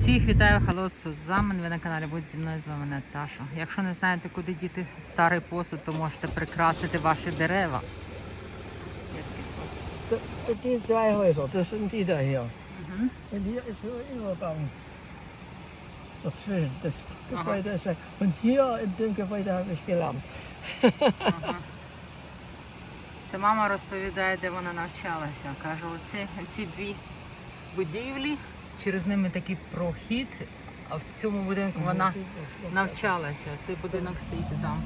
Всіх вітаю, халло, Сузамен. Ви на каналі будь зі мною з вами Наташа. Якщо не знаєте, куди діти старий посуд, то можете прикрасити ваші дерева. Dazwischen. Das Gebäude ist weg. Und hier in dem Gebäude habe ich gelernt. Це мама розповідає, де вона навчалася. Каже, оці, ці дві будівлі, через ними такий прохід, а в цьому будинку вона навчалася. Цей будинок стоїть там.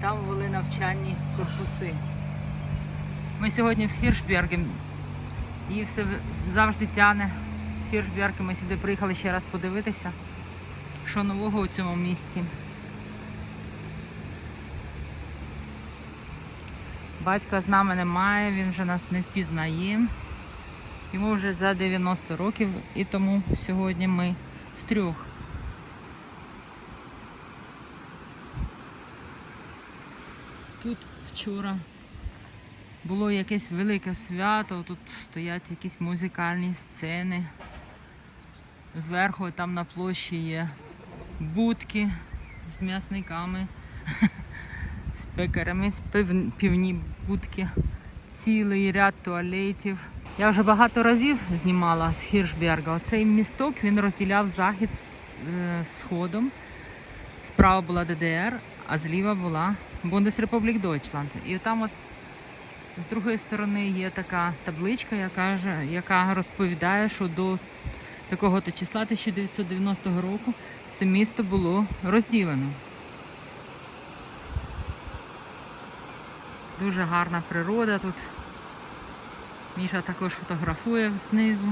Там були навчальні корпуси. Ми сьогодні в Хіршбергі. І все завжди тяне Хіршберги. Ми сюди приїхали ще раз подивитися, що нового у цьому місті. Батька з нами немає, він вже нас не впізнає. Йому вже за 90 років, і тому сьогодні ми втрьох. Тут вчора було якесь велике свято, тут стоять якісь музикальні сцени. Зверху там на площі є будки з м'ясниками, з пекарями, з півні будки, цілий ряд туалетів. Я вже багато разів знімала з Хіршберга. Оцей місток він розділяв захід з е, сходом. Справа була ДДР, а зліва була Бундесрепублік Дойчланд. І там от з другої сторони є така табличка, яка, яка розповідає, що до такого-то числа 1990 року це місто було розділено. Дуже гарна природа тут. Міша також фотографує знизу.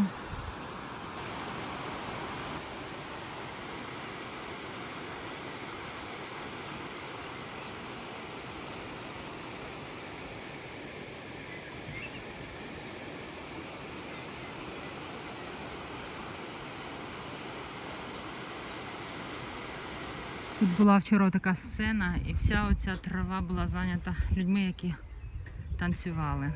Тут була вчора така сцена, і вся оця трава була зайнята людьми, які танцювали.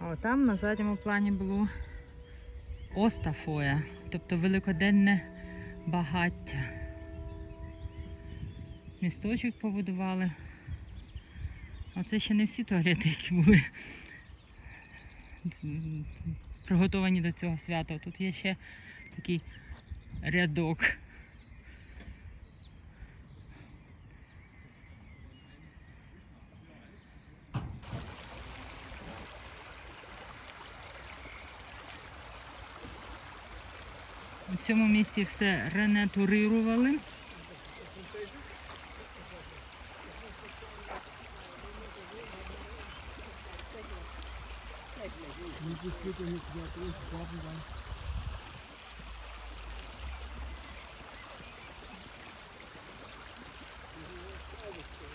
А там на задньому плані було Остафоя, тобто великоденне багаття. Місточок побудували. А це ще не всі туалети, які були приготовані до цього свята. Тут є ще такий рядок. Цьому місці все ренатурирували.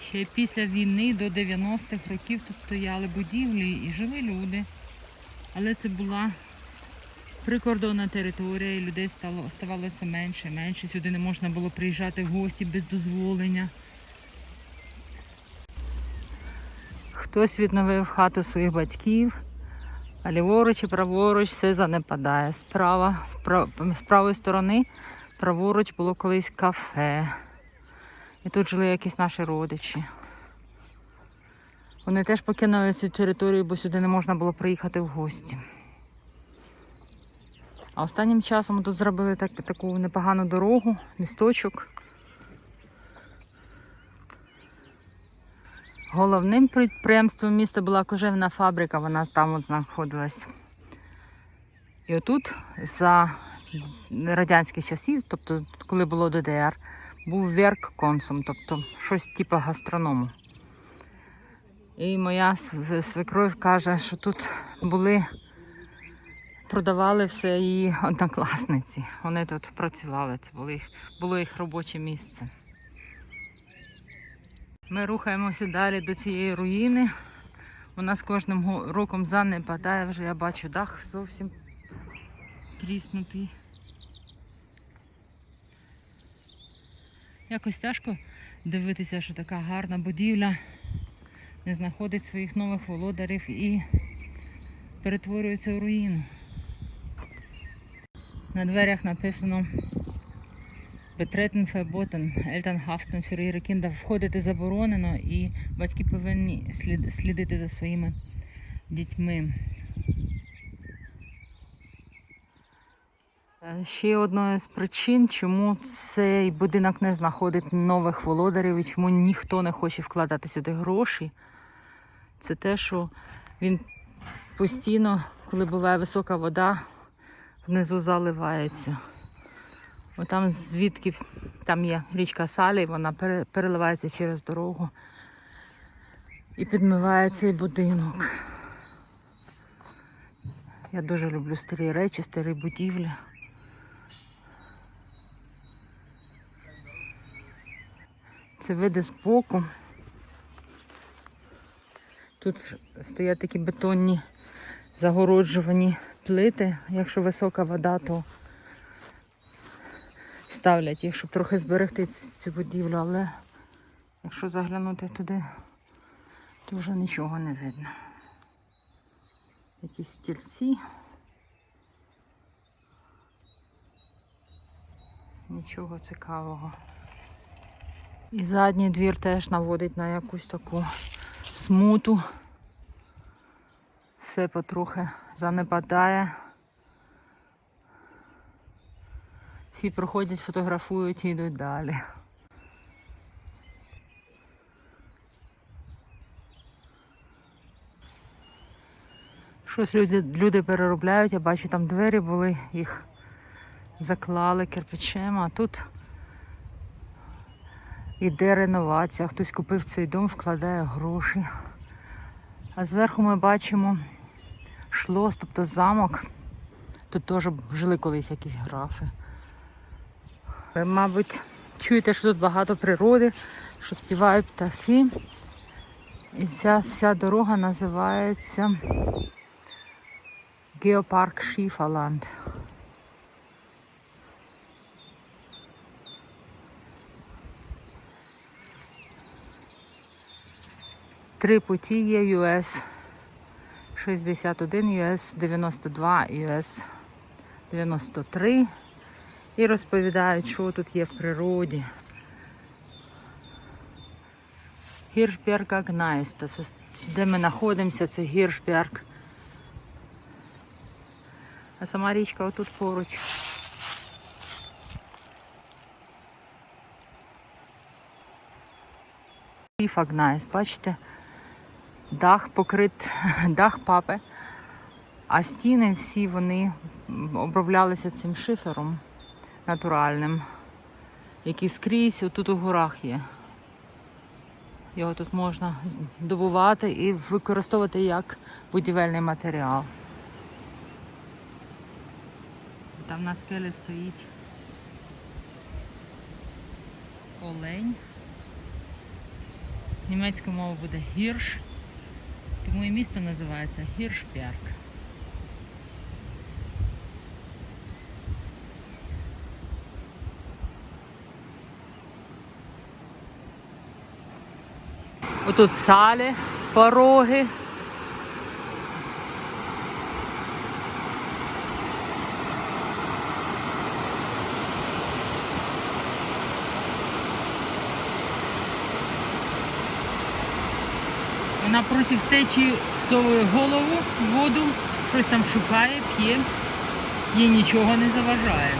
Ще після війни до 90-х років тут стояли будівлі і жили люди. Але це була прикордонна територія, і людей стало, ставалося менше і менше. Сюди не можна було приїжджати в гості без дозволення. Хтось відновив хату своїх батьків, а ліворуч і праворуч все занепадає. Справа, з прав- з правої сторони праворуч було колись кафе. І тут жили якісь наші родичі. Вони теж покинули цю територію, бо сюди не можна було приїхати в гості. А останнім часом тут зробили так, таку непогану дорогу, місточок. Головним підприємством міста була кожевна фабрика, вона там от знаходилась. І отут за радянських часів, тобто коли було ДДР, був верк консум, тобто щось типу гастроному. І моя св- свекров каже, що тут були, продавали все її однокласниці. Вони тут працювали, це було їх, було їх робоче місце. Ми рухаємося далі до цієї руїни. Вона з кожним роком занепадає, вже я бачу дах зовсім тріснутий. Якось тяжко дивитися, що така гарна будівля не знаходить своїх нових володарів і перетворюється в руїну. На дверях написано Betreten verboten, Elternhaften für ihre Kinder. Входити заборонено і батьки повинні слід- слідити за своїми дітьми. Е, Ще одною з причин, чому цей будинок не знаходить нових володарів і чому ніхто не хоче вкладати сюди гроші, це те, що він постійно, коли буває висока вода, внизу заливається. Отам звідки там є річка Салі, вона переливається через дорогу і підмиває цей будинок. Я дуже люблю старі речі, старі будівлі. Це види з боку. Тут стоять такі бетонні загороджувані плити. Якщо висока вода, то ставлять їх, щоб трохи зберегти цю будівлю, але якщо заглянути туди, то вже нічого не видно. Якісь стільці. Нічого цікавого. І задній двір теж наводить на якусь таку смуту. Все потрохи занепадає. Всі проходять, фотографують і йдуть далі. Щось люди, люди переробляють, я бачу, там двері були, їх заклали кирпичем, а тут іде реновація. Хтось купив цей дом, вкладає гроші. А зверху ми бачимо шлос, тобто замок. Тут теж жили колись якісь графи. Ви, мабуть, чуєте, що тут багато природи, що співають птахи. І вся, вся дорога називається Геопарк Шіфаланд. Три путі є US 61, US 92, US 93 і розповідають, що тут є в природі. Гіршберг Агнайста. Де ми знаходимося, це Гіршберг. А сама річка отут поруч. Агнайс, бачите? Дах покрит, дах папи, а стіни всі вони оброблялися цим шифером натуральним, який скрізь отут у горах є. Його тут можна добувати і використовувати як будівельний матеріал. Там на скелі стоїть олень. Німецькою мовою буде гірш, і місто називається Гіршпярк. Отут салі, пороги. Вона проти течії совує голову воду, щось там шукає, п'є, їй нічого не заважає.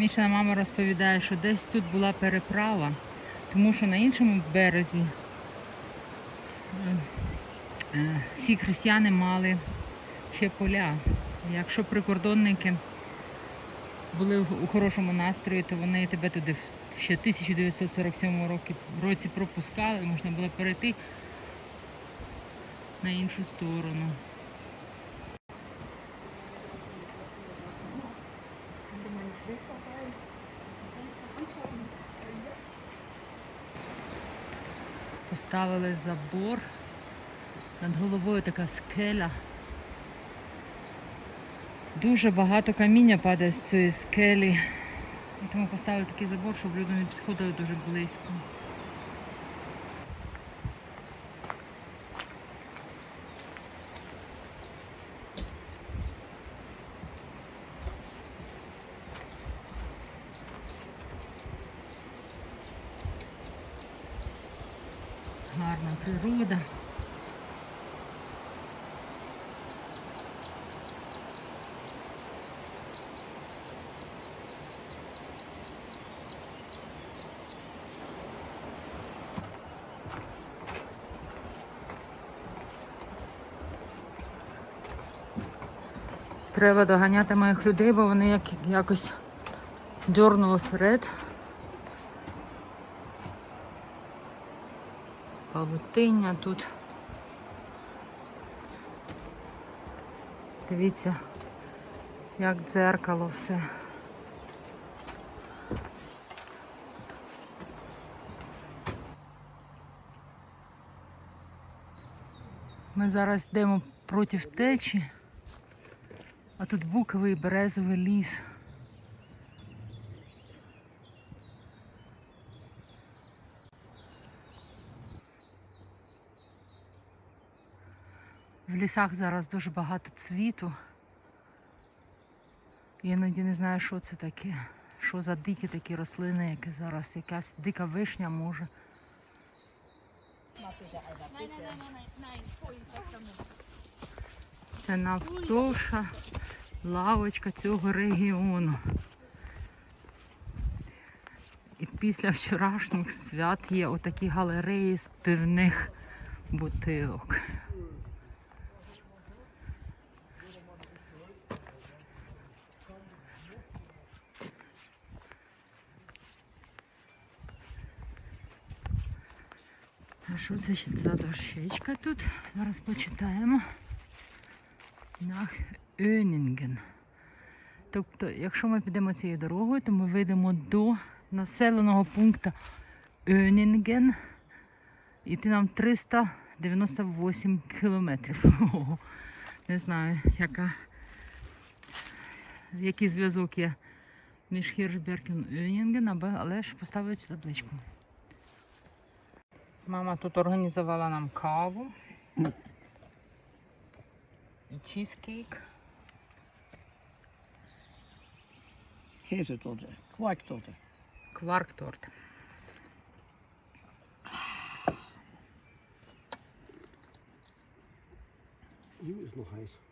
Мішина мама розповідає, що десь тут була переправа, тому що на іншому березі е, всі християни мали ще поля. Якщо прикордонники були у хорошому настрої, то вони тебе туди ще 1947 році, році пропускали, можна було перейти на іншу сторону. Поставили забор. Над головою така скеля. Дуже багато каміння падає з цієї скелі. І тому поставили такий забор, щоб люди не підходили дуже близько. Гарна природа. Треба доганяти моїх людей, бо вони як, якось дьорнули вперед. Павутиння тут. Дивіться, як дзеркало все. Ми зараз йдемо проти течі, а тут буковий березовий ліс. В лісах зараз дуже багато цвіту. Я іноді не знаю, що це таке. Що за дикі такі рослини, які зараз якась дика вишня може. Це навздовша лавочка цього регіону. І після вчорашніх свят є отакі галереї з пивних бутилок. Що це за дощечка тут? Зараз почитаємо. Нах Önningen. Тобто, якщо ми підемо цією дорогою, то ми вийдемо до населеного пункту Önningen. Іти нам 398 кілометрів. Не знаю, яка, який зв'язок є між Хіршберген і Önningen, але ж поставили цю табличку. Мама тут організувала нам каву і чизкейк. Käsetorte, Quarktorte. Кварк-торт. Die ist noch heiß.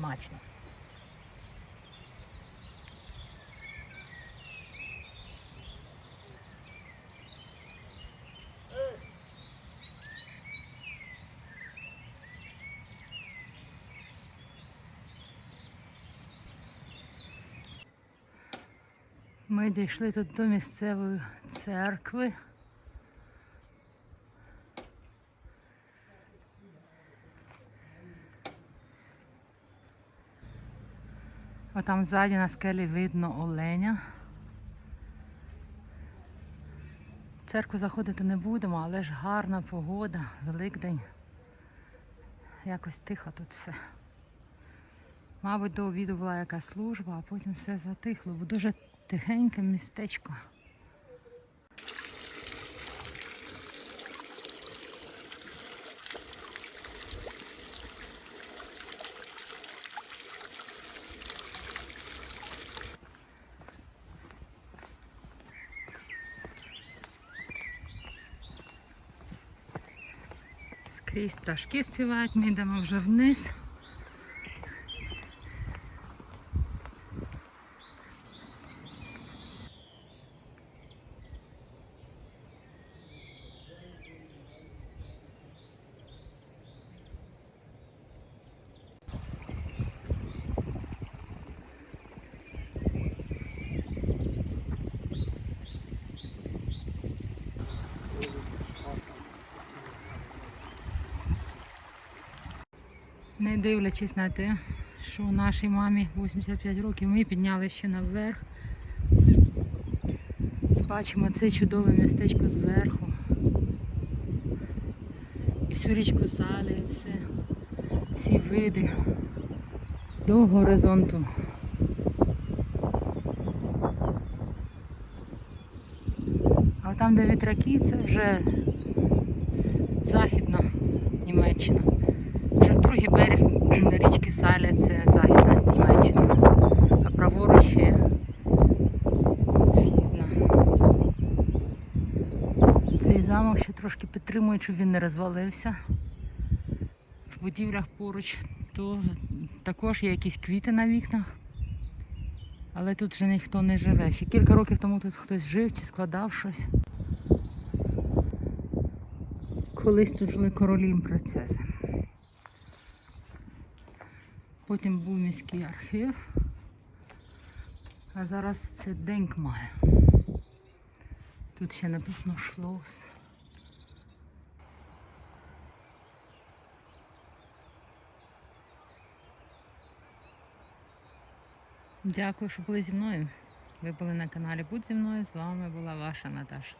Смачно. Ми дійшли тут до місцевої церкви. А там ззаді на скелі видно оленя. Церкву заходити не будемо, але ж гарна погода, Великдень. Якось тихо тут все. Мабуть, до обіду була якась служба, а потім все затихло, бо дуже тихеньке містечко. Скрізь пташки співають, ми йдемо вже вниз. Не дивлячись на те, що нашій мамі 85 років, ми підняли ще наверх. Бачимо це чудове містечко зверху. І всю річку Салі, і все, всі види до горизонту. А там, де вітряки, це вже західна Німеччина. Другий берег річки Саля це західна Німеччина. А праворуч ще східна. Цей замок ще трошки підтримують, щоб він не розвалився. В будівлях поруч то також є якісь квіти на вікнах. Але тут вже ніхто не живе. Ще кілька років тому тут хтось жив чи складав щось. Колись тут жили королі і Потім був міський архів, а зараз це Денкмає. Тут ще написано Шлос. Дякую, що були зі мною. Ви були на каналі Будь зі мною. З вами була ваша Наташа.